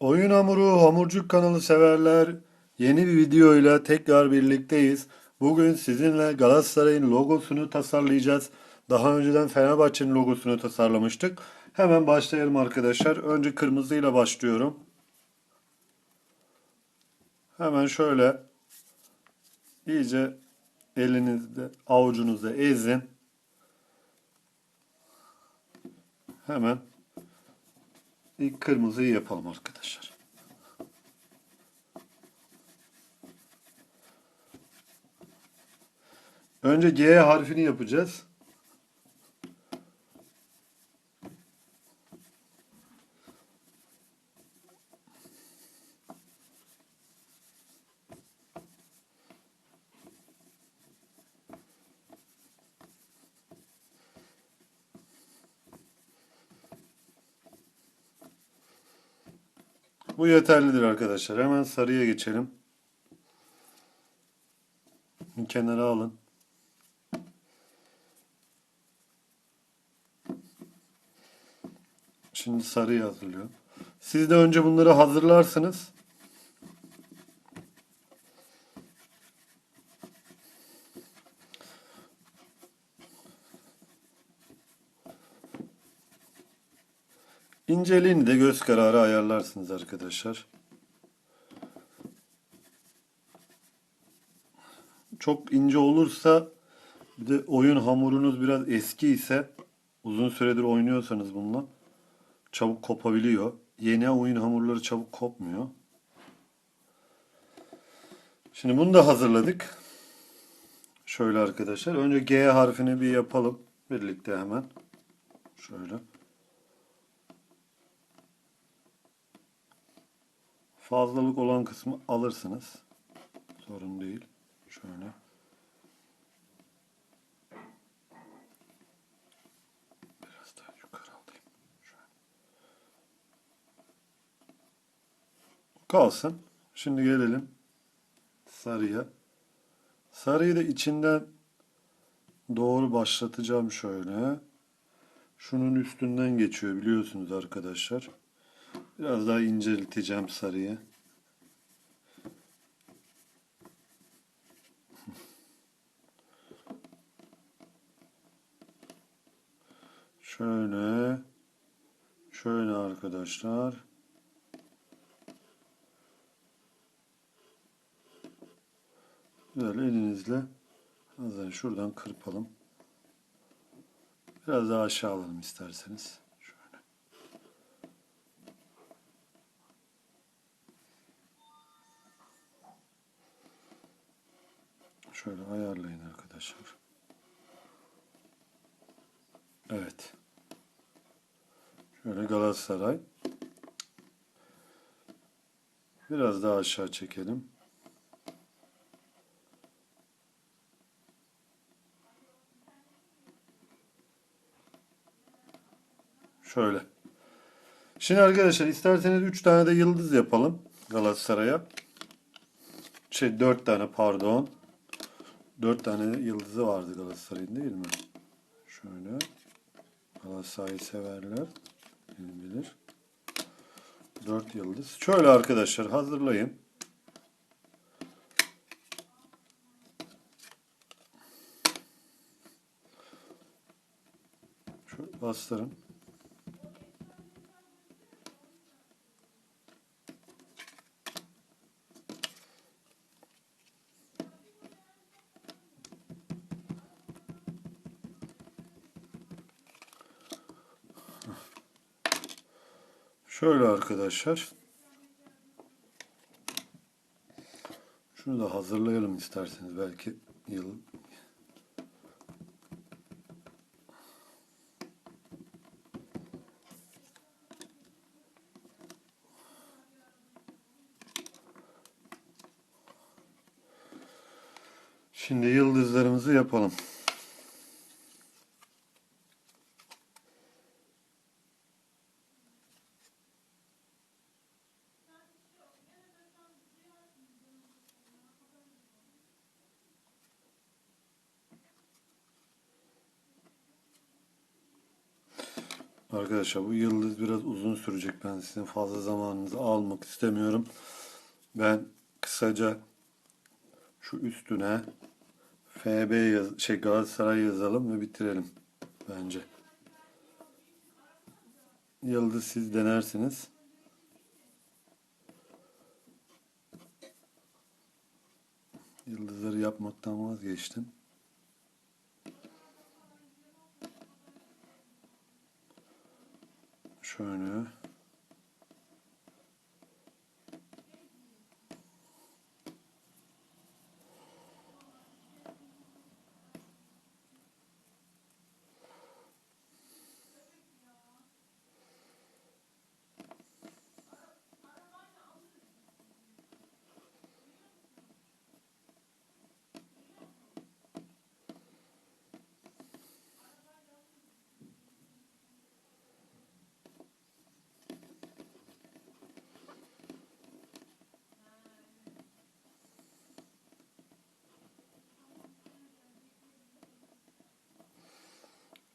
Oyun Hamuru Hamurcuk kanalı severler. Yeni bir videoyla tekrar birlikteyiz. Bugün sizinle Galatasaray'ın logosunu tasarlayacağız. Daha önceden Fenerbahçe'nin logosunu tasarlamıştık. Hemen başlayalım arkadaşlar. Önce kırmızıyla başlıyorum. Hemen şöyle iyice elinizde, avucunuzda ezin. Hemen ilk kırmızıyı yapalım arkadaşlar. Önce G harfini yapacağız. Bu yeterlidir arkadaşlar. Hemen sarıya geçelim. Kenara alın. Şimdi sarıyı hazırlıyorum. Siz de önce bunları hazırlarsınız. İnceliğini de göz kararı ayarlarsınız arkadaşlar. Çok ince olursa bir de oyun hamurunuz biraz eski ise uzun süredir oynuyorsanız bununla çabuk kopabiliyor. Yeni oyun hamurları çabuk kopmuyor. Şimdi bunu da hazırladık. Şöyle arkadaşlar. Önce G harfini bir yapalım. Birlikte hemen. Şöyle. Fazlalık olan kısmı alırsınız. Sorun değil. Şöyle. Biraz daha yukarı alayım. Şöyle. Kalsın. Şimdi gelelim sarıya. Sarıyı da içinden doğru başlatacağım şöyle. Şunun üstünden geçiyor biliyorsunuz arkadaşlar. Biraz daha incelteceğim sarıyı. Şöyle. Şöyle arkadaşlar. Böyle elinizle şuradan kırpalım. Biraz daha aşağı alalım isterseniz. Evet. Şöyle Galatasaray. Biraz daha aşağı çekelim. Şöyle. Şimdi arkadaşlar isterseniz 3 tane de yıldız yapalım Galatasaray'a. Şey 4 tane pardon. 4 tane yıldızı vardı Galatasaray'ın değil mi? Şöyle. Galatasaray'ı severler. Beni bilir. 4 yıldız. Şöyle arkadaşlar hazırlayın. Şöyle bastırın. Şöyle arkadaşlar. Şunu da hazırlayalım isterseniz belki yıl Şimdi yıldızlarımızı yapalım. Arkadaşlar bu yıldız biraz uzun sürecek. Ben sizin fazla zamanınızı almak istemiyorum. Ben kısaca şu üstüne FB yaz şey Galatasaray yazalım ve bitirelim bence. Yıldız siz denersiniz. Yıldızları yapmaktan vazgeçtim. Şöyle.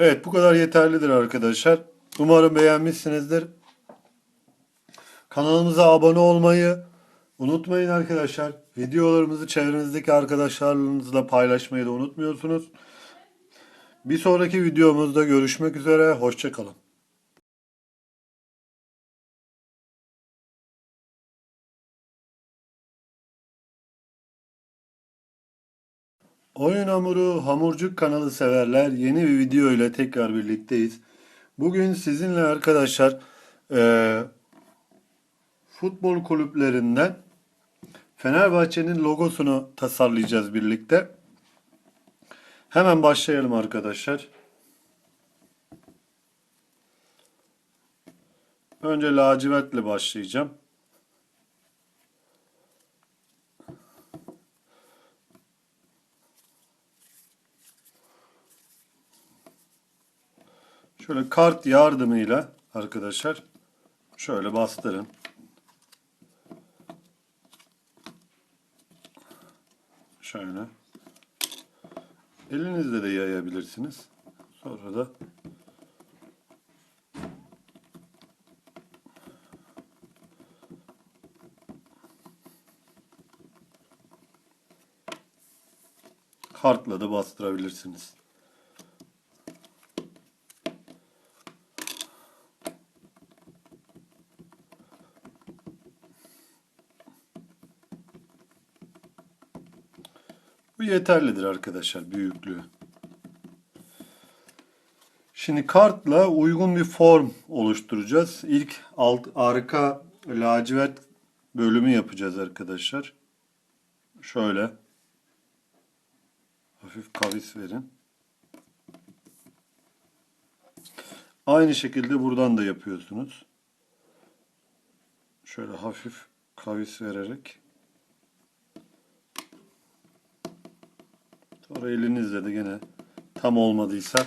Evet bu kadar yeterlidir arkadaşlar. Umarım beğenmişsinizdir. Kanalımıza abone olmayı unutmayın arkadaşlar. Videolarımızı çevrenizdeki arkadaşlarınızla paylaşmayı da unutmuyorsunuz. Bir sonraki videomuzda görüşmek üzere. Hoşçakalın. Oyun Hamuru Hamurcuk kanalı severler yeni bir video ile tekrar birlikteyiz. Bugün sizinle arkadaşlar eee, futbol kulüplerinden Fenerbahçe'nin logosunu tasarlayacağız birlikte. Hemen başlayalım arkadaşlar. Önce lacivertle başlayacağım. Şöyle kart yardımıyla arkadaşlar şöyle bastırın. Şöyle. Elinizle de yayabilirsiniz. Sonra da kartla da bastırabilirsiniz. Bu yeterlidir arkadaşlar büyüklüğü. Şimdi kartla uygun bir form oluşturacağız. İlk alt arka lacivert bölümü yapacağız arkadaşlar. Şöyle hafif kavis verin. Aynı şekilde buradan da yapıyorsunuz. Şöyle hafif kavis vererek Sonra elinizle de gene tam olmadıysa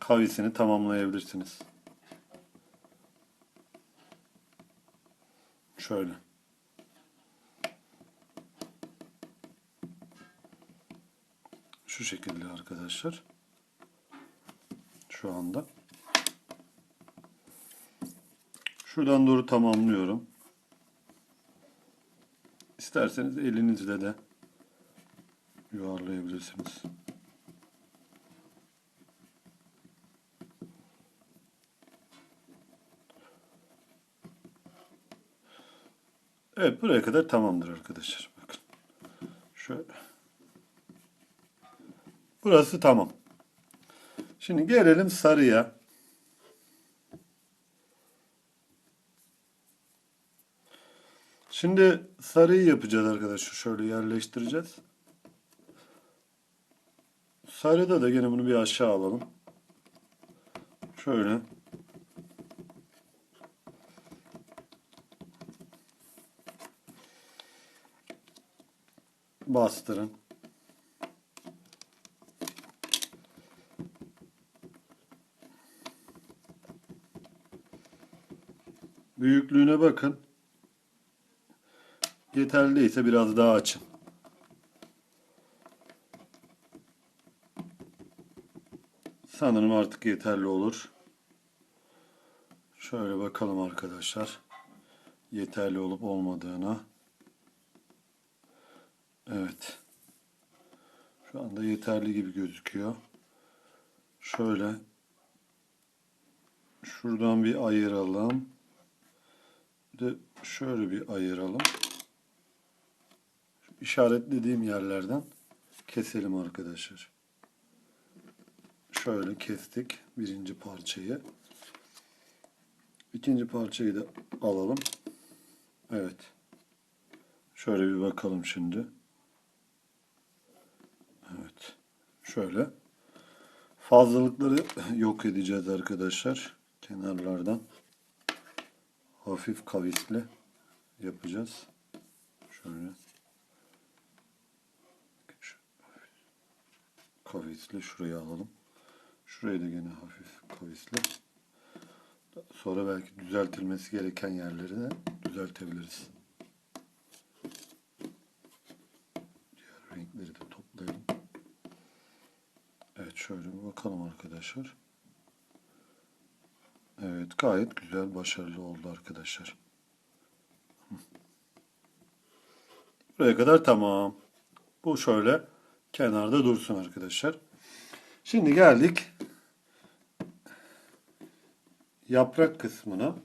kavisini tamamlayabilirsiniz. Şöyle. Şu şekilde arkadaşlar. Şu anda. Şuradan doğru tamamlıyorum. İsterseniz elinizle de yuvarlayabilirsiniz. Evet buraya kadar tamamdır arkadaşlar. Bakın. Şöyle. Burası tamam. Şimdi gelelim sarıya. Şimdi sarıyı yapacağız arkadaşlar. Şöyle yerleştireceğiz. Sarıda da gene bunu bir aşağı alalım. Şöyle. Bastırın. Büyüklüğüne bakın. Yeterli değilse biraz daha açın. Sanırım artık yeterli olur. Şöyle bakalım arkadaşlar. Yeterli olup olmadığına. Evet. Şu anda yeterli gibi gözüküyor. Şöyle şuradan bir ayıralım. De şöyle bir ayıralım. Şu işaretlediğim yerlerden keselim arkadaşlar. Şöyle kestik birinci parçayı. İkinci parçayı da alalım. Evet. Şöyle bir bakalım şimdi. Evet. Şöyle. Fazlalıkları yok edeceğiz arkadaşlar. Kenarlardan. Hafif kavisle yapacağız. Şöyle. Kavisle şuraya alalım. Şurayı da gene hafif kavisle. Sonra belki düzeltilmesi gereken yerleri düzeltebiliriz. Diğer renkleri de toplayalım. Evet şöyle bir bakalım arkadaşlar. Evet gayet güzel başarılı oldu arkadaşlar. Buraya kadar tamam. Bu şöyle kenarda dursun arkadaşlar. Şimdi geldik yaprak kısmına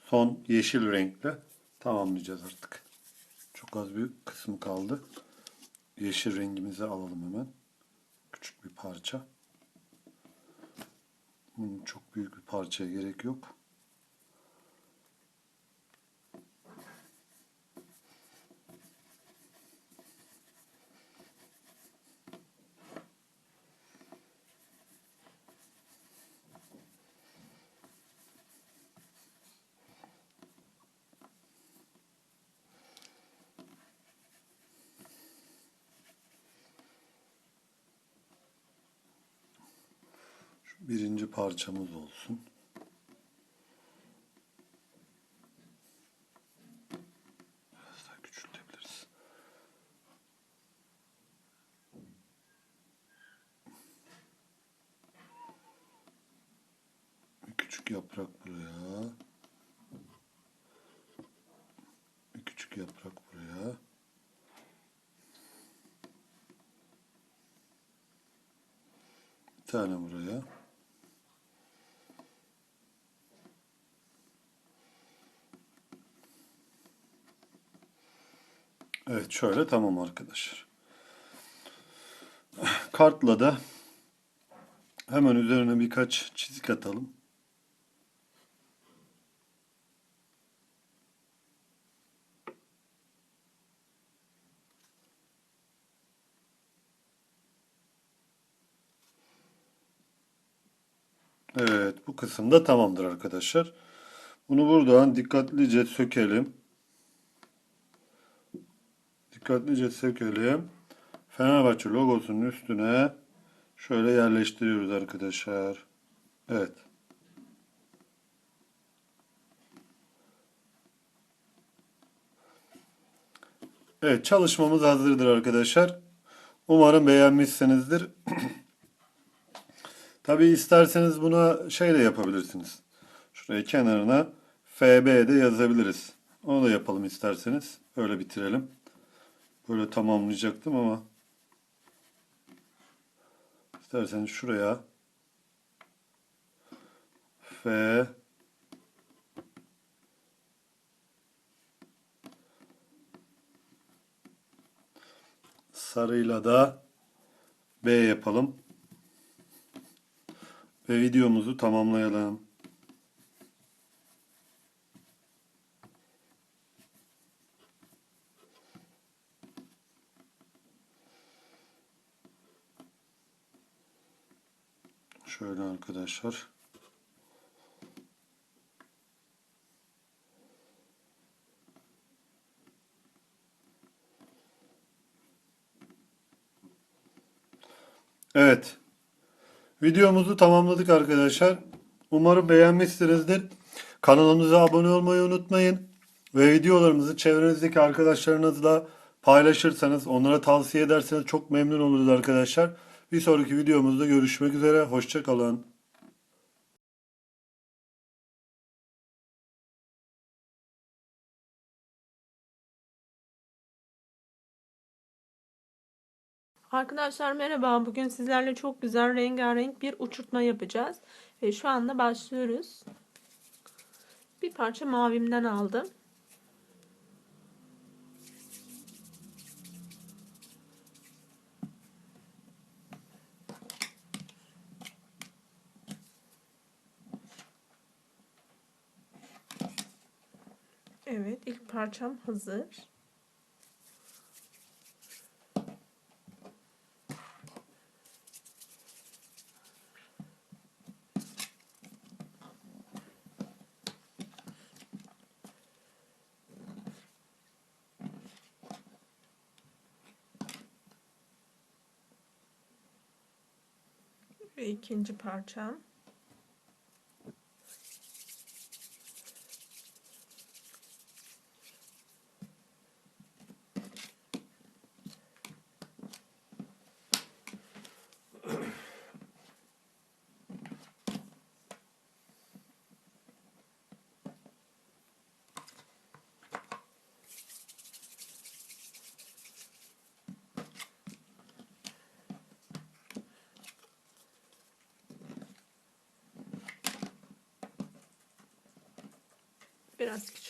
son yeşil renkle tamamlayacağız artık. Çok az bir kısmı kaldı. Yeşil rengimizi alalım hemen. Küçük bir parça. Bunun çok büyük bir parçaya gerek yok. Birinci parçamız olsun. Biraz daha küçültebiliriz. Bir küçük yaprak buraya. Bir küçük yaprak buraya. Bir tane buraya. Evet şöyle tamam arkadaşlar. Kartla da hemen üzerine birkaç çizik atalım. Evet bu kısımda tamamdır arkadaşlar. Bunu buradan dikkatlice sökelim. Dikkatlice sökelim. Fenerbahçe logosunun üstüne şöyle yerleştiriyoruz arkadaşlar. Evet. Evet çalışmamız hazırdır arkadaşlar. Umarım beğenmişsinizdir. Tabii isterseniz buna şey de yapabilirsiniz. Şuraya kenarına FB de yazabiliriz. Onu da yapalım isterseniz. Öyle bitirelim. Böyle tamamlayacaktım ama isterseniz şuraya F sarıyla da B yapalım. Ve videomuzu tamamlayalım. Şöyle arkadaşlar. Evet. Videomuzu tamamladık arkadaşlar. Umarım beğenmişsinizdir. Kanalımıza abone olmayı unutmayın. Ve videolarımızı çevrenizdeki arkadaşlarınızla paylaşırsanız, onlara tavsiye ederseniz çok memnun oluruz arkadaşlar. Bir sonraki videomuzda görüşmek üzere. Hoşçakalın. Arkadaşlar merhaba. Bugün sizlerle çok güzel rengarenk bir uçurtma yapacağız. Ve şu anda başlıyoruz. Bir parça mavimden aldım. Evet, ilk parçam hazır. Ve ikinci parçam.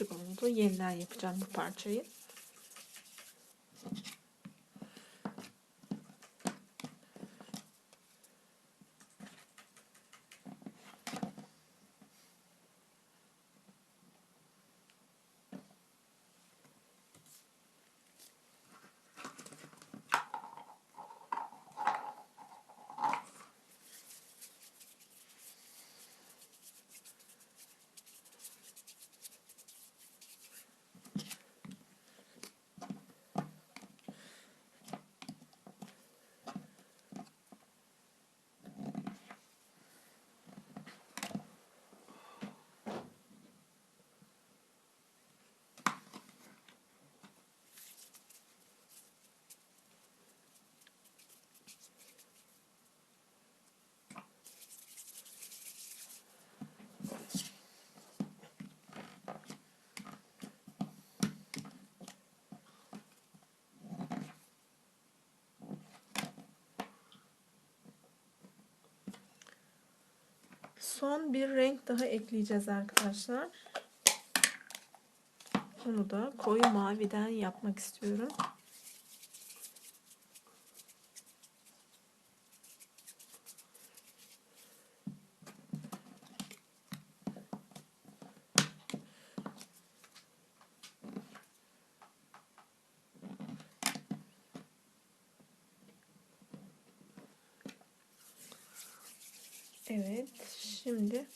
Oldu. Yeniden yapacağım bu parçayı. Son bir renk daha ekleyeceğiz arkadaşlar. Onu da koyu maviden yapmak istiyorum. Evet, şimdi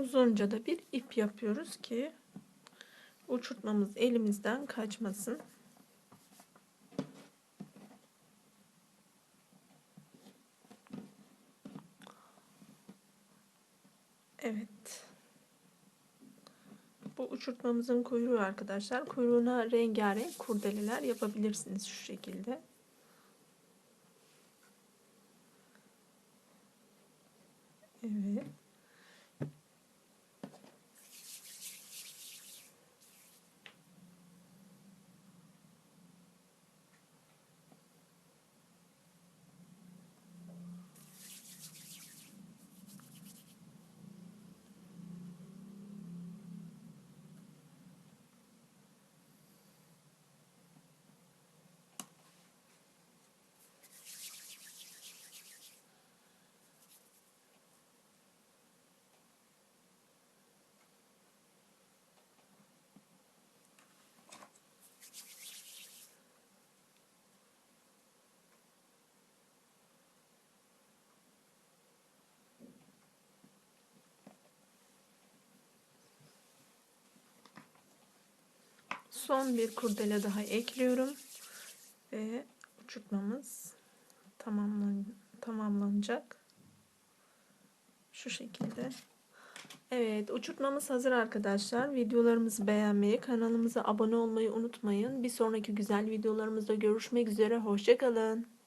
uzunca da bir ip yapıyoruz ki uçurtmamız elimizden kaçmasın. Evet. Bu uçurtmamızın kuyruğu arkadaşlar. Kuyruğuna rengarenk kurdeleler yapabilirsiniz şu şekilde. Evet. Son bir kurdele daha ekliyorum. Ve uçurtmamız tamamlan tamamlanacak. Şu şekilde. Evet, uçurtmamız hazır arkadaşlar. Videolarımızı beğenmeyi, kanalımıza abone olmayı unutmayın. Bir sonraki güzel videolarımızda görüşmek üzere. Hoşçakalın.